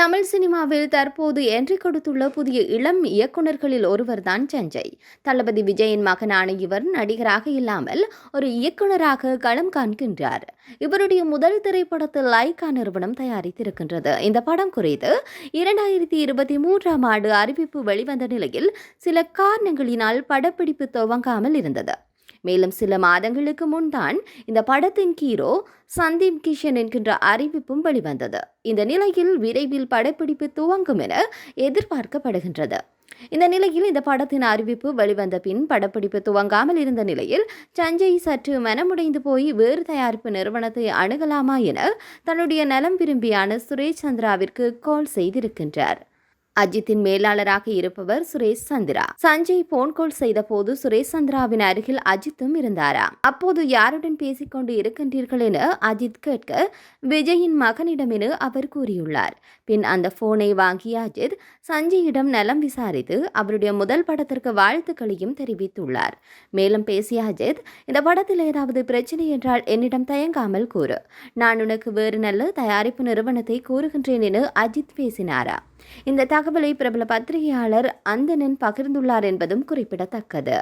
தமிழ் சினிமாவில் தற்போது என்றி கொடுத்துள்ள புதிய இளம் இயக்குனர்களில் ஒருவர்தான் சஞ்சய். தளபதி விஜயின் மகனான இவர் நடிகராக இல்லாமல் ஒரு இயக்குனராக களம் காண்கின்றார். இவருடைய முதல் திரைப்படத்தில் லைகா நிறுவனம் தயாரித்திருக்கின்றது. இந்த படம் குறித்து இரண்டாயிரத்தி இருபத்தி மூன்றாம் ஆண்டு அறிவிப்பு வெளிவந்த நிலையில் சில காரணங்களினால் படப்பிடிப்பு துவங்காமல் இருந்தது. மேலும் சில மாதங்களுக்கு முன்தான் இந்த படத்தின் ஹீரோ சந்தீப் கிஷன் என்கின்ற அறிவிப்பும் வெளிவந்தது. இந்த நிலையில் விரைவில் படப்பிடிப்பு துவங்கும் என எதிர்பார்க்கப்படுகின்றது. இந்த நிலையில் இந்த படத்தின் அறிவிப்பு வெளிவந்த பின் படப்பிடிப்பு துவங்காமல் இருந்த நிலையில் சஞ்சய் சற்று மனமுடைந்து போய் வேறு தயாரிப்பு நிறுவனத்தை அணுகலாமா என தன்னுடைய நலம் விரும்பியான சுரேஷ் சந்திராவிற்கு கால் செய்திருக்கின்றார். அஜித்தின் மேலாளராக இருப்பவர் சுரேஷ் சந்திரா. சஞ்சய் போன் கால் செய்த போது சுரேஷ் சந்திராவின் அருகில் அஜித்தும் இருந்தாராம் அப்போது யாருடன் பேசிக்கொண்டு இருக்கின்றீர்கள் என அஜித் கேட்க விஜயின் மகனிடம் என அவர் கூறியுள்ளார். பின் அந்த போனை வாங்கிய அஜித் சஞ்சயிடம் நலம் விசாரித்து அவருடைய முதல் படத்திற்கு வாழ்த்துக்களையும் தெரிவித்துள்ளார். மேலும் பேசிய அஜித் இந்த படத்தில் ஏதாவது பிரச்சனை என்றால் என்னிடம் தயங்காமல் கூறு. நான் உனக்கு வேறு நல்ல தயாரிப்பு நிறுவனத்தை கூறுகின்றேன் என அஜித் பேசினாரா? இந்த தகவலை பிரபல பத்திரிகையாளர் அந்தனன் பகிர்ந்துள்ளார் என்பதும் குறிப்பிடத்தக்கது.